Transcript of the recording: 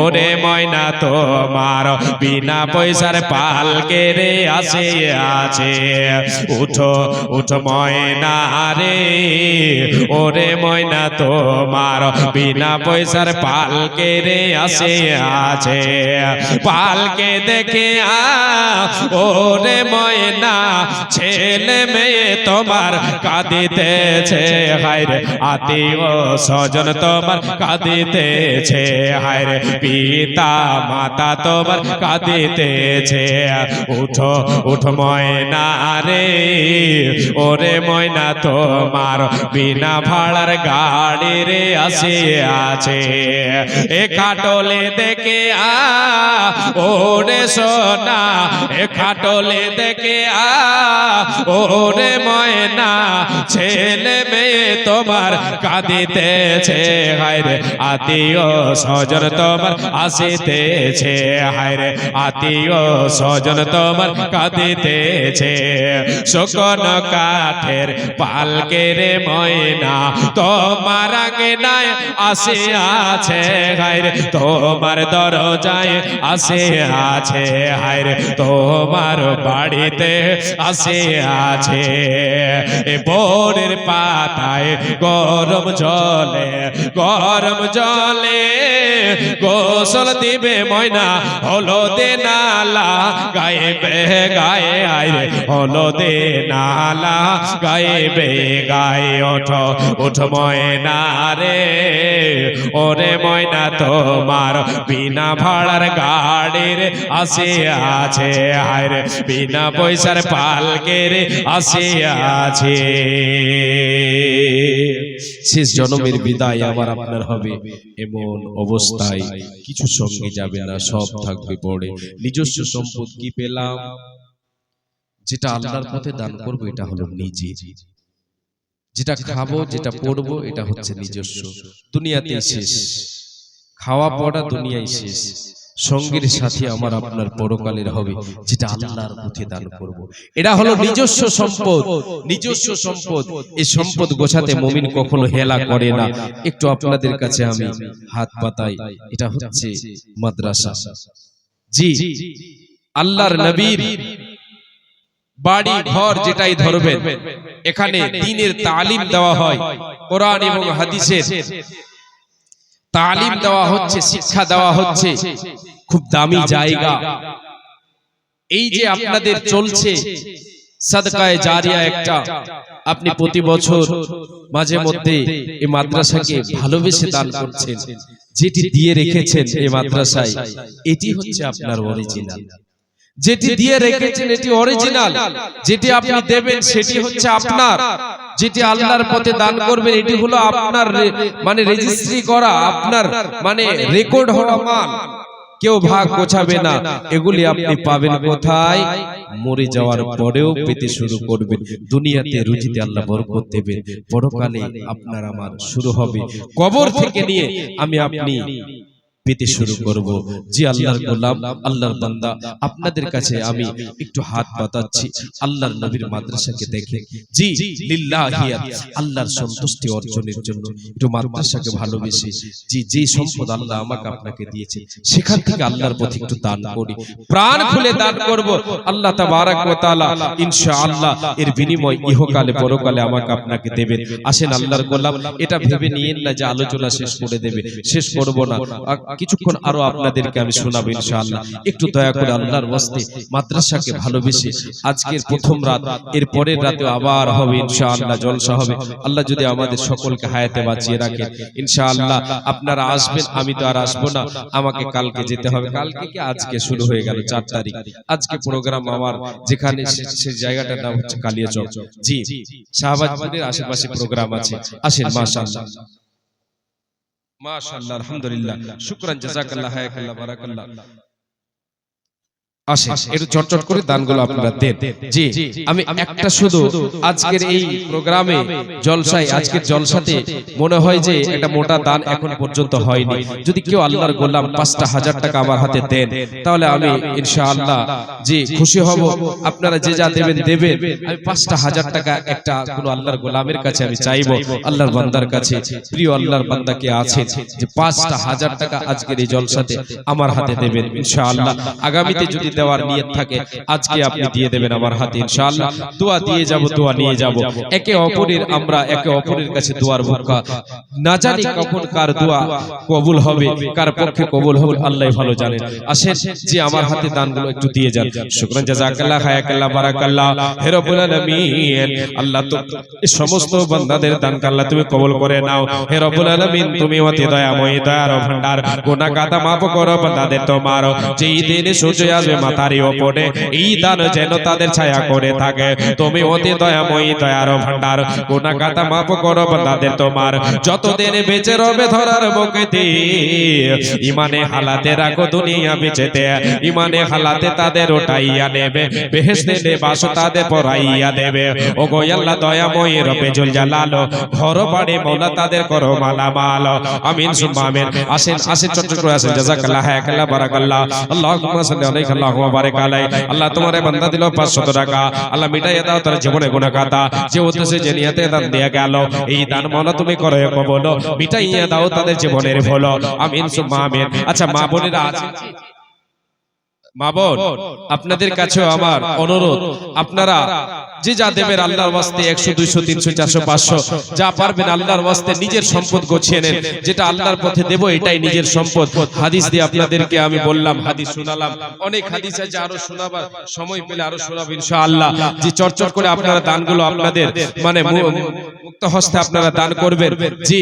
ওরে ময়না তোমার, বিনা পয়সার পালকে রে আসে আছে। উঠো, উঠ ময়না রে ওরে ময়না তোমার, বিনা পয়সার পালকে রে আসে আছে। পালকে দেখে ওরে ময়না, ছেলে মেয়ে তোমার কাঁদিতেছে। হায়রে আত্মীয় স্বজন তোমার কাঁদিতেছে। হায়রে পিতা মাতা তোমার কাঁদিতেছে। উঠো উঠ ময়না রে। ওরে ময়না তোমার বিনা ভাড়ার গাড়ি রে আসে আছে। এ কাটলে দেখে আ, ওরে সোনা, এ খাটলে দেখে আ, ওরে ময়না, ছেলে মেয়ে তোমার কাঁদিতেছে। হায়রে আত্মীয় স্বজন তোমার আসিতেছে। হায়রে আত্মীয় স্বজন তোমার কাঁদিতেছে। শোকন কাঠের পালকে রে ময়না। তোমার আগে নাই আসে আছে হায়রে তোমার দরজায় আসে আছে হায়রে তোমার বাড়িতে আসে আছে। এ বোরের পাতায় গরম জলে গরম জলে গোসল দিবে ময়না। হলো দে নালা গায়ে গায়ে আইরে হলো দে নালা গায়ে বে গায়ে ওঠো ওঠ ময়না রে। ওরে ময়না তোমার বিনা ভাড়ার গাড়ির আসে আছে হায়রে বিনা পয়সার পালকের আসে আছে। শেষ জন্মের বিদায় আমার আপনার হবে, এমন অবস্থায় কিছু সঙ্গে যাবে না, সব থাকবে পড়ে। নিজস্ব সম্পদ কি পেলাম? যেটা আল্লাহর পথে দান করব এটা হলো নিজে। যেটা খাব যেটা পড়ব এটা হচ্ছে নিজস্ব। দুনিয়াতে শেষ। খাওয়া পড়া দুনিয়ায় শেষ। সঙ্গীর সাথে আমার আপনার পরকালের হবে যেটা আল্লাহর পথে দান করব। এটা হলো নিজস্ব সম্পদ। নিজস্ব সম্পদ। এই সম্পদ গোছাতে মমিন কখনো হেলা করে না। একটু আপনাদের কাছে আমি হাত পাতাই। এটা হচ্ছে মাদ্রাসা। জি। আল্লাহর নবীর বাড়ি ঘর যেটাই ধরবেন এখানে দিনের তালিম দেওয়া হয় কোরআন এবং হাদিসের তালিম দেওয়া হচ্ছে শিক্ষা দেওয়া হচ্ছে খুব দামি জায়গা। এই যে আপনাদের চলছে সাদকায় জারিয়া একটা আপনি প্রতি বছর মাঝে মধ্যে এই মাদ্রাসাকে ভালোবেসে দান করছেন যেটি দিয়ে রেখেছেন এই মাদ্রাসায়। এটি হচ্ছে আপনার অরিজিনাল যেটি দিয়ে রেখেছেন এটি অরিজিনাল যেটি আপনি দেবেন সেটি হচ্ছে আপনার। যেটি আল্লাহর পথে দান করবেন এটি হলো আপনার মানে রেজিস্ট্রি করা আপনার মানে রেকর্ড হওয়া মাল কেউ ভাগ গোছাবে না। এগুলি আপনি পাবেন কোথায়? মরে যাওয়ার পরেও পেতে শুরু করবেন। দুনিয়াতে রুজিতে আল্লাহ বরকত দেবেন পরকালে আপনার আমার শুরু হবে। কবর থেকে নিয়ে আমি আপনি পেতে শুরু করব। জি আল্লাহর গোলাম আল্লাহর বান্দা আপনাদের কাছে আমি একটু হাত পাতাচ্ছি আল্লাহর নবীর মাদ্রাসাকে দেখে জি লিল্লাহিয়াত আল্লাহর সন্তুষ্টি অর্জনের জন্য একটু মাদ্রাসাকে ভালোবেসে জি যে সম্পদ আল্লাহ আমাকে আপনাকে দিয়েছে সেখান থেকে আল্লাহর পথে একটু দান করি। প্রাণ খুলে দান করব। আল্লাহ তাবারাক ওয়া তাআলা ইনশাআল্লাহ এর বিনিময় ইহকালে পরকালে আমাকে আপনাকে দেবেন। আসেন আল্লাহর গোলাম এটা ভেবে নিয়েন না যে আলোচনা শেষ করে দেবে শেষ করব না কিছুক্ষণ আরও আপনাদেরকে আমি শোনাবো ইনশাআল্লাহ। একটু দয়া করে আল্লাহর ওয়াস্তে মাদ্রাসাকে ভালোবেসে আজকের প্রথম রাত, এর পরের রাতে আবার হবে ইনশাআল্লাহ, জলসা হবে। আল্লাহ যদি আমাদের সকলকে হায়াতে বাঁচিয়ে রাখে, ইনশাআল্লাহ আপনারা আসবেন, আমি তো আর আসব না, আমাকে কালকে যেতে হবে। কালকে কি আজকে শুরু হয়ে গেল চার তারিখ। আজকে প্রোগ্রাম আমার, যেখানে সেই জায়গাটার নাম হচ্ছে কালিয়াচক। জি, শাহবাজপুরের আশেপাশে প্রোগ্রাম আছে। আসেন, মাশাআল্লাহ। মাশাআল্লাহ আলহামদুলিল্লাহ। শুকরান জাযাকাল্লাহ হায়াকাল্লাহ বারাকাল্লাহ। আসে। একটু চটচট করে দানগুলো আপনারা দেন। জি আমি একটা শুধু আজকের এই প্রোগ্রামে জলসায় আজকের জলসাতে মনে হয় যে একটা মোটা দান এখন পর্যন্ত হয়নি। যদি কেউ আল্লাহর গোলাম পাঁচটা হাজার টাকা আমার হাতে দেন তাহলে আমি ইনশাআল্লাহ জি খুশি হব। আপনারা যে যা দেবেন দেবেন আমি পাঁচটা হাজার টাকা একটা কোন আল্লাহর গোলামের কাছে আমি চাইব। আল্লাহর বান্দার কাছে প্রিয় আল্লাহর বান্দা কে আছে যে পাঁচটা হাজার টাকা আজকের এই জলসাতে আমার হাতে দেবেন ইনশাআল্লাহ আগামীতে যদি দেওয়ার নিয়ত থাকে। আজকে আপনি দিয়ে দেবেন আমার হাতে, ইনশাআল্লাহ। দোয়া দিয়ে যাব, দোয়া নিয়ে যাব। একে অপরের আমরা একে অপরের কাছে দোয়ার ভুক্কা না জানি কখন কার দোয়া কবুল হবে, কার পক্ষে কবুল হবে আল্লাহ ভালো জানেন আসেন, যে আমার হাতে দানগুলো একটু দিয়ে যান। শুকরান জাযাকাল্লাহ হায়াকাল্লাহ, বারাকাল্লাহ। হে রব্বুল আলামিন, আল্লাহ তো এই সমস্ত বান্দাদের দানকে আল্লাহ তুমি কবুল করে নাও। হে রব্বুল আলামিন, তুমি অতি দয়াময়, দয়ার ভান্ডার গুনাহ কাদা মাফ করো, বান্দাদের তোমার যেই দিনে সূর্য আসবে মাথার ওপরে এই দান যেন তাদের ছায়া করে থাকে। তুমি অতি দয়াময় দয়ার ভান্ডার গুনাহ কাদা মাফ করো বান্দাদের তোমার। যতদিন বেঁচে রবে ধরার বকেতে ইমানে হালাতে রাখো দুনিয়া বেঁচেতে। ইমানে হালাতে তাদের ওটাইয়া নেবে। বেহেশতে বাস তাদের পরাইয়া দেবে ও গো আল্লাহ দয়াময় রবে জল জালালো ঘর বাড়ি মৌলা তাদের করো মালামাল। আমিন সুম্মা আমিন। আসেন আসেন চট চট করে আসেন। জাযাকাল্লাহ হায়াকাল্লাহ বারাকাল্লাহ। আল্লাহুম্মা সাল্লি আলাইহি আল্লাহুম্মা বারিক আলাই আল্লাহ তোমারে বান্দা দিল 500 টাকা। আল্লাহ মিটাইয়া দাও তার জীবনে গুনাহ খাতা যে উদ্দেশ্যে যে নিয়তে দান দেয়া গেল, এই দান তুমি করো কবল। মিটাইয়া দাও তাদের জীবনের ভুল। আমিন, সুম্মা, আমিন। আচ্ছা মা মা আপনাদের কাছেও আমার অনুরোধ। আপনারা যে যা দেবেন আল্লাহর ওয়াস্তে একশো, দুইশো, তিনশো, চারশো, পাঁচশো, যা পারবেন আল্লাহর ওয়াস্তে নিজের সম্পদ গোছিয়ে নেন। যেটা আল্লাহর পথে দেব, এটাই নিজের সম্পদ। হাদিস দিয়ে আপনাদেরকে আমি বললাম, হাদিস শোনালাম। অনেক হাদিস আছে, আরও শোনাবার সময় পেলে আরও শোনাবো ইনশাআল্লাহ। যে চর্চর করে আপনারা দানগুলো আপনাদের মানে মুক্ত হস্তে আপনারা দান করবেন। জি।